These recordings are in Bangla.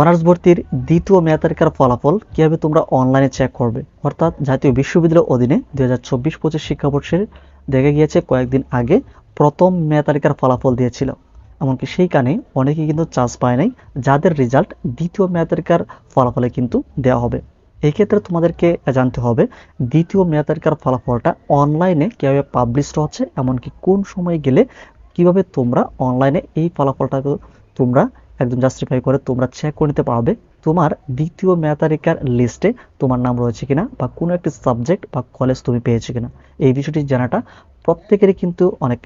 অনার্স ভর্তির দ্বিতীয় মেয়াদ তালিকার ফলাফল কীভাবে তোমরা অনলাইনে চেক করবে? অর্থাৎ জাতীয় বিশ্ববিদ্যালয়ের অধীনে দুই হাজার চব্বিশ পঁচিশ শিক্ষাবর্ষের দেখা গিয়েছে কয়েকদিন আগে প্রথম মেয়াদ তালিকার ফলাফল দিয়েছিল। এমনকি সেইখানে অনেকে কিন্তু চান্স পায় নাই, যাদের রেজাল্ট দ্বিতীয় মেয়াদ তালিকার ফলাফলে কিন্তু দেওয়া হবে। এই ক্ষেত্রে তোমাদেরকে জানতে হবে, দ্বিতীয় মেয়াদ তালিকার ফলাফলটা অনলাইনে কীভাবে পাবলিশড হচ্ছে, এমনকি কোন সময় গেলে কীভাবে তোমরা অনলাইনে এই ফলাফলটাকে তোমরা একদম জাস্টিফাই করে তোমরা চেক করে নিতে পারবে তোমার দ্বিতীয় তালিকার লিস্টে তোমার নাম রয়েছে কিনা বা কোনো একটি সাবজেক্ট বা কলেজ তুমি পেয়েছ কিনা। এই বিষয়টি জানাটা প্রত্যেকেরই কিন্তু অনেক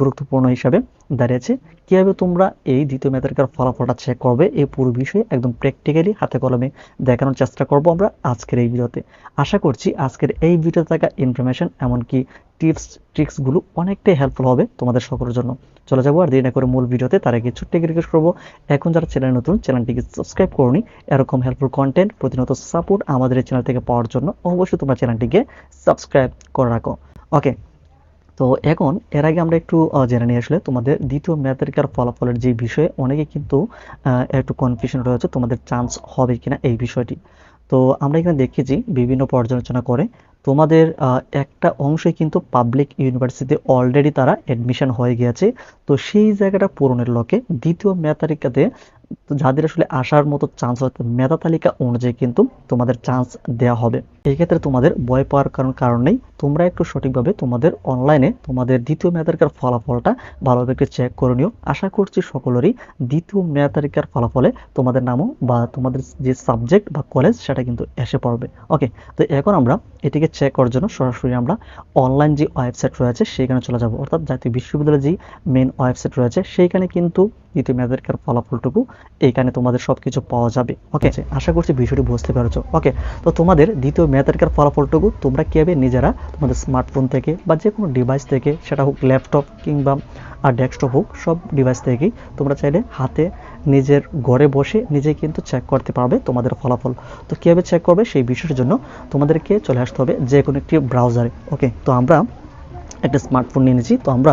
গুরুত্বপূর্ণ হিসাবে দাঁড়িয়েছে। কীভাবে তোমরা এই দ্বিতীয় তালিকার ফলাফলটা চেক করবে এই পুরো বিষয়ে একদম প্র্যাকটিক্যালি হাতে কলমে দেখানোর চেষ্টা করব আমরা আজকের এই ভিডিওতে। আশা করছি আজকের এই ভিডিওতে থাকা ইনফরমেশন এমনকি টিপস ট্রিক্সগুলো অনেকটাই হেল্পফুল হবে তোমাদের সকলের জন্য। চলে যাব আর দেরি না করে মূল ভিডিওতে, তার আগে ছোট্ট রিকোয়েস্ট করব, এখন যারা চ্যানেল নতুন চ্যানেলটিকে সাবস্ক্রাইব করনি, এরকম হেল্পফুল কন্টেন্ট প্রতিনিয়ত সাপোর্ট আমাদের এই চ্যানেল থেকে পাওয়ার জন্য অবশ্যই তোমরা চ্যানেলটিকে সাবস্ক্রাইব করে রাখো। ওকে তো এখন, এর আগে আমরা একটু জেনে নিয়ে আসলে তোমাদের দ্বিতীয় মেয়াদ ফলাফলের যে বিষয়ে, অনেকে কিন্তু একটু কনফিউশন রয়েছে তোমাদের চান্স হবে কিনা এই বিষয়টি। তো আমরা এখানে দেখেছি বিভিন্ন পর্যালোচনা করে, তোমাদের একটা অংশে কিন্তু পাবলিক ইউনিভার্সিটিতে অলরেডি তারা অ্যাডমিশন হয়ে গিয়েছে, তো সেই জায়গাটা পূরণের লক্ষ্যে দ্বিতীয় মেধা তালিকাতে তো যাদের আসলে আসার মতো চান্স হয়তো মেধা তালিকা অনুযায়ী কিন্তু তোমাদের চান্স দেওয়া হবে। এই ক্ষেত্রে তোমাদের ভয় পাওয়ার কারণ কারণ নেই। তোমরা একটু সঠিকভাবে তোমাদের অনলাইনে তোমাদের দ্বিতীয় মেধা তালিকার ফলাফলটা ভালোভাবে একটু চেক করে নিও। আশা করছি সকলেরই দ্বিতীয় মেধা তালিকার ফলাফলে তোমাদের নামও বা তোমাদের যে সাবজেক্ট বা কলেজ সেটা কিন্তু এসে পড়বে। ওকে তো এখন আমরা এটিকে চেক করার জন্য সরাসরি আমরা অনলাইন যে ওয়েবসাইট রয়েছে সেইখানে চলে যাব। অর্থাৎ জাতীয় বিশ্ববিদ্যালয়ের যে মেন ওয়েবসাইট রয়েছে, সেইখানে কিন্তু দ্বিতীয় মেয়াদের ফলাফলটুকু এইখানে তোমাদের সব কিছু পাওয়া যাবে। ওকে আশা করছি বিষয়টি বুঝতে পেরেছ। ওকে তো তোমাদের দ্বিতীয় মেয়াদের ফলাফলটুকু তোমরা কীভাবে নিজেরা তোমাদের স্মার্টফোন থেকে বা যে কোনো ডিভাইস থেকে সেটা হোক ল্যাপটপ কিংবা আর ডেস্কটপ হোক সব ডিভাইস থেকেই তোমরা চাইলে হাতে নিজের ঘরে বসে নিজে কিন্তু চেক করতে পারবে তোমাদের ফলাফল। তো কীভাবে চেক করবে সেই বিষয়ের জন্য তোমাদেরকে চলে আসতে হবে যে কোনো একটি ব্রাউজারে ওকে তো আমরা একটা স্মার্টফোন নিয়ে নিয়েছি। তো আমরা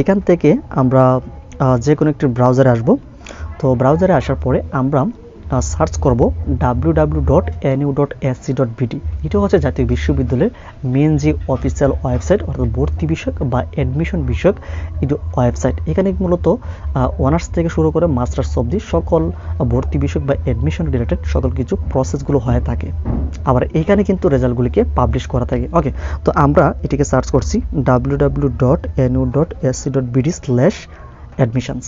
এখান থেকে আমরা যে কোনো একটি ব্রাউজারে আসব। তো ব্রাউজারে আসার পরে আমরা সার্চ করব W W dot NU dot AC dot BD এটা হচ্ছে জাতীয় বিশ্ববিদ্যালয়ের মেন যে অফিসিয়াল ওয়েবসাইট অর্থাৎ ভর্তি বিষয়ক বা অ্যাডমিশন বিষয়ক এটি ওয়েবসাইট এখানে মূলত অনার্স থেকে শুরু করে মাস্টার্স অবধি সকল ভর্তি বিষয়ক বা অ্যাডমিশন রিলেটেড সকল কিছু প্রসেসগুলো হয়ে থাকে। আবার এইখানে কিন্তু রেজাল্টগুলিকে পাবলিশ করা থাকে। ওকে তো আমরা এটিকে সার্চ করছি W W dot NU dot AC dot BD slash admissions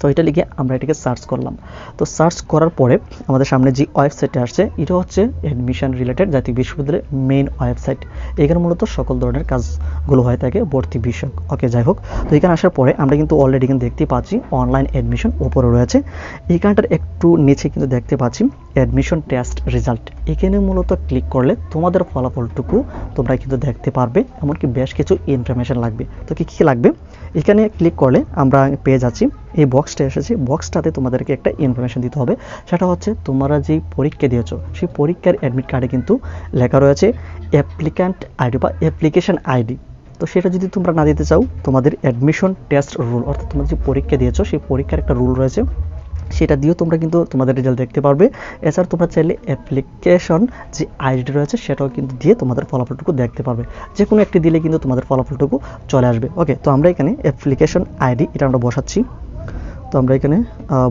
তো এটা লিখে আমরা এটাকে সার্চ করলাম। তো সার্চ করার পরে আমাদের সামনে যে ওয়েবসাইটে আসছে, এটা হচ্ছে অ্যাডমিশন রিলেটেড জাতীয় বিশ্ববিদ্যালয়ের মেইন ওয়েবসাইট এখানে মূলত সকল ধরনের কাজগুলো হয়ে থাকে, ভর্তি বিষয়ক। ওকে যাই হোক, তো এখানে আসার পরে আমরা কিন্তু অলরেডি কিন্তু দেখতে পাচ্ছি অনলাইন অ্যাডমিশন ওপরে রয়েছে। এইখানটার একটু নিচে কিন্তু দেখতে পাচ্ছি অ্যাডমিশন টেস্ট রেজাল্ট এখানে মূলত ক্লিক করলে তোমাদের ফলাফলটুকু তোমরা কিন্তু দেখতে পারবে, এমনকি বেশ কিছু ইনফরমেশন লাগবে। তো কি কী লাগবে? এখানে ক্লিক করলে আমরা পেয়ে যাচ্ছি এই বক্সটা এসেছে বক্সটাতে তোমাদেরকে একটা ইনফরমেশন দিতে হবে। সেটা হচ্ছে তোমরা যেই পরীক্ষা দিয়েছ, সেই পরীক্ষার অ্যাডমিট কার্ডে কিন্তু লেখা রয়েছে অ্যাপ্লিক্যান্ট আইডি বা অ্যাপ্লিকেশন আইডি তো সেটা যদি তোমরা না দিতে চাও, তোমাদের অ্যাডমিশন টেস্ট রুল অর্থাৎ তোমরা যে পরীক্ষা দিয়েছ, সেই পরীক্ষার একটা রুল রয়েছে। সেটা দিয়েও তোমরা কিন্তু তোমাদের রেজাল্ট দেখতে পারবে। এছাড়া তোমরা চাইলে অ্যাপ্লিকেশন যে আইডি রয়েছে, সেটাও কিন্তু দিয়ে তোমাদের ফলাফলটুকু দেখতে পারবে। যে কোনো একটি দিলে কিন্তু তোমাদের ফলাফলটুকু চলে আসবে। ওকে তো আমরা এখানে অ্যাপ্লিকেশন আইডি এটা আমরা বসাচ্ছি। তো আমরা এখানে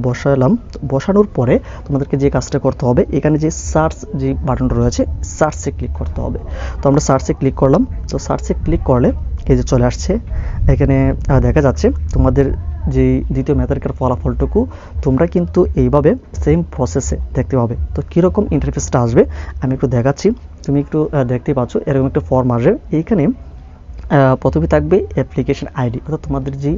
বসালাম। বসানোর পরে তোমাদেরকে যে কাজটা করতে হবে এখানে যে সার্চ যে বাটনটা রয়েছে সার্চে ক্লিক করতে হবে। তো আমরা সার্চে ক্লিক করলাম। তো সার্চে ক্লিক করলে এই যে চলে আসছে। এখানে দেখা যাচ্ছে তোমাদের যে দ্বিতীয় মেথারিকার ফলাফলটুকু তোমরা কিন্তু এইভাবে সেম প্রসেসে দেখতে পাবে। তো কীরকম ইন্টারফেসটা আসবে আমি একটু দেখাচ্ছি। তুমি একটু আহ, দেখতেই পাচ্ছ এরকম একটা ফর্ম আসবে। এইখানে প্রথমে থাকবে অ্যাপ্লিকেশন আইডি অর্থাৎ তোমাদের যে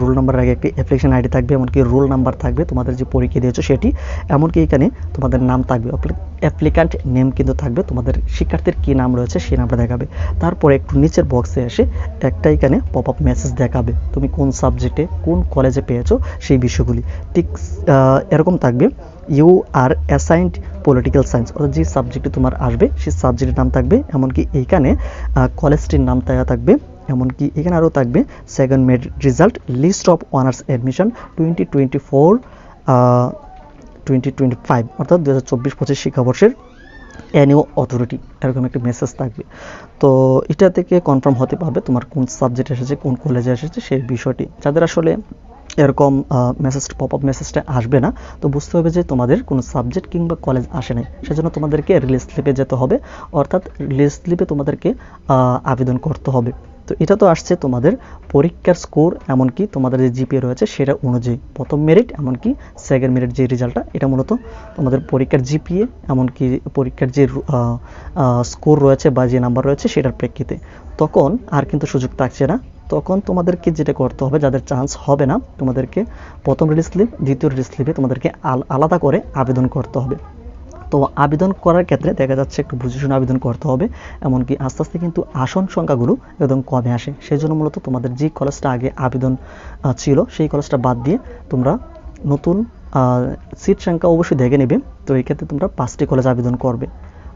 রোল নাম্বারের আগে একটি অ্যাপ্লিকেশন আইডি থাকবে, এমনকি রোল নাম্বার থাকবে, তোমাদের যে পরীক্ষা দিয়েছ সেটি, এমনকি এখানে তোমাদের নাম থাকবে অ্যাপ্লিকান্ট নেম কিন্তু থাকবে, তোমাদের শিক্ষার্থীর কী নাম রয়েছে সেই নামটা দেখাবে। তারপরে একটু নিচের বক্সে এসে একটা এখানে পপ আপ মেসেজ দেখাবে, তুমি কোন সাবজেক্টে কোন কলেজে পেয়েছ সেই বিষয়গুলি। ঠিক এরকম থাকবে you are assigned political science অর্থাৎ যে সাবজেক্টে তোমার আসবে, সেই সাবজেক্টের নাম থাকবে, এমনকি এইখানে কলেজটির নাম থাকা থাকবে, এমনকি এখানে আরও থাকবে second merit result list of honours admission twenty twenty four twenty twenty five অর্থাৎ দু হাজার চব্বিশ পঁচিশ শিক্ষাবর্ষের অ্যানিও অথরিটি এরকম একটা মেসেজ থাকবে। তো এটা থেকে কনফার্ম হতে পারবে তোমার কোন সাবজেক্ট এসেছে, কোন কলেজে এসেছে, সেই বিষয়টি। যাদের আসলে এরকম মেসেজ পপ আপ মেসেজটা আসবে না। তো বুঝতে হবে যে তোমাদের কোনো সাবজেক্ট কিংবা কলেজ আসে নাই। সেজন্য তোমাদেরকে রিলিজ স্লিপে যেতে হবে। অর্থাৎ রিলিজ স্লিপে তোমাদেরকে আবেদন করতে হবে। তো এটা তো আসছে তোমাদের পরীক্ষার স্কোর এমনকি তোমাদের যে জিপিএ রয়েছে সেটা অনুযায়ী। প্রথম মেরিট এমনকি সেকেন্ড মেরিট যে রেজাল্টটা এটা মূলত তোমাদের পরীক্ষার জিপিএ এমনকি পরীক্ষার যে স্কোর রয়েছে বা যে নাম্বার রয়েছে সেটার প্রেক্ষিতে। তখন আর কিন্তু সুযোগ থাকছে না। তখন তোমাদেরকে যেটা করতে হবে, যাদের চান্স হবে না, তোমাদেরকে প্রথম রিলিজ স্লিপ দ্বিতীয় রিলিজ স্লিপে তোমাদেরকে আলাদা করে আবেদন করতে হবে। তো আবেদন করার ক্ষেত্রে দেখা যাচ্ছে একটু বুঝে শুনে আবেদন করতে হবে, এমনকি আস্তে আস্তে কিন্তু আসন সংখ্যাগুলো একদম কমে আসে। সেই জন্য মূলত তোমাদের যে কলেজটা আগে আবেদন ছিল, সেই কলেজটা বাদ দিয়ে তোমরা নতুন সিট সংখ্যা অবশ্যই দেখে নেবে। তো এই ক্ষেত্রে তোমরা পাঁচটি কলেজ আবেদন করবে।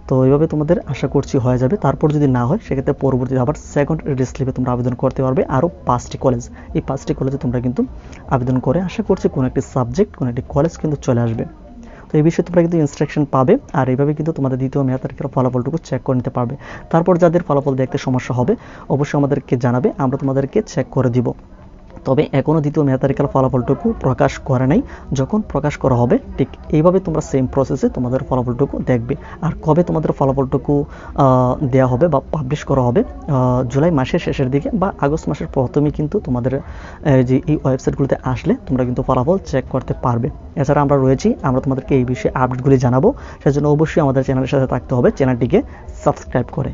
তো এইভাবে তোমাদের আশা করছি হয়ে যাবে। তারপর যদি না হয়, সেক্ষেত্রে পরবর্তীতে আবার সেকেন্ড রিলিজ স্লিপে তোমরা আবেদন করতে পারবে। আরও পাঁচটি কলেজ এই পাঁচটি কলেজে তোমরা কিন্তু আবেদন করে আশা করছি কোনো একটি সাবজেক্ট কোনো একটি কলেজ কিন্তু চলে আসবে। তো এই বিষয়ে তোমরা কিন্তু ইনস্ট্রাকশন পাবে আর এইভাবে কিন্তু তোমাদের দ্বিতীয় মেয়াদ তারিখের ফলাফলটুকু চেক করে নিতে পারবে। তারপর যাদের ফলাফল দেখতে সমস্যা হবে, অবশ্যই আমাদেরকে জানাবে, আমরা তোমাদেরকে চেক করে দিব। তবে এখনও দ্বিতীয় মেয়াদ তারিখের ফলাফলটুকু প্রকাশ করে নাই। যখন প্রকাশ করা হবে, ঠিক এইভাবে তোমরা সেম প্রসেসে তোমাদের ফলাফলটুকু দেখবে। আর কবে তোমাদের ফলাফলটুকু দেওয়া হবে বা পাবলিশ করা হবে জুলাই মাসের শেষের দিকে বা আগস্ট মাসের প্রথমে কিন্তু তোমাদের যে এই ওয়েবসাইটগুলোতে আসলে তোমরা কিন্তু ফলাফল চেক করতে পারবে। এছাড়া আমরা রয়েছি, আমরা তোমাদেরকে এই বিষয়ে আপডেটগুলি জানাব। সেজন্য অবশ্যই আমাদের চ্যানেলের সাথে থাকতে হবে। চ্যানেলটিকে সাবস্ক্রাইব করে।